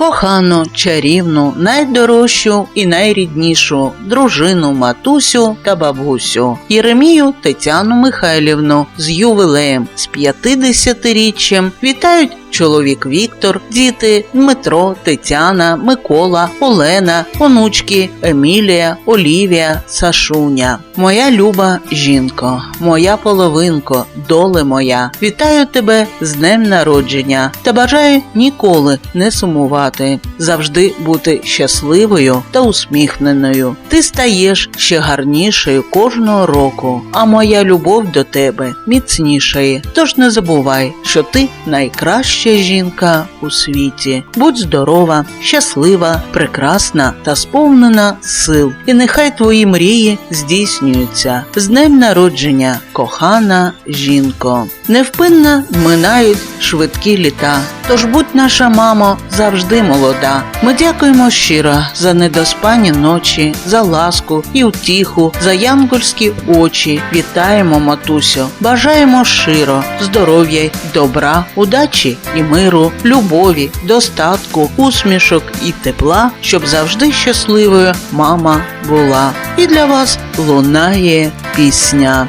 кохану, чарівну, найдорожчу і найріднішу дружину матусю та бабусю Єремію Тетяну Михайлівну з ювілеєм з 50-річчям вітають чоловік Віктор, діти Дмитро, Тетяна, Микола, Олена, онучки Емілія, Олівія, Сашуня. Моя люба жінко, моя половинко, доле моя, вітаю тебе з днем народження. Та бажаю ніколи не сумувати, завжди бути щасливою та усміхненою. Ти стаєш ще гарнішою кожного року, а моя любов до тебе міцнішає. Тож не забувай, що ти найкраща жінка у світі. Будь здорова, щаслива, прекрасна та сповнена сил. І нехай твої мрії здійснюються. З днем народження, кохана жінко. Невпинно минають швидкі літа. Тож будь наша мамо завжди молода. Ми дякуємо щиро за недоспані ночі, за ласку і утіху, за янгольські очі. Вітаємо, матусю, бажаємо щиро, здоров'я, добра, удачі і миру, любові, достатку, усмішок і тепла, щоб завжди щасливою мама була. І для вас лунає пісня.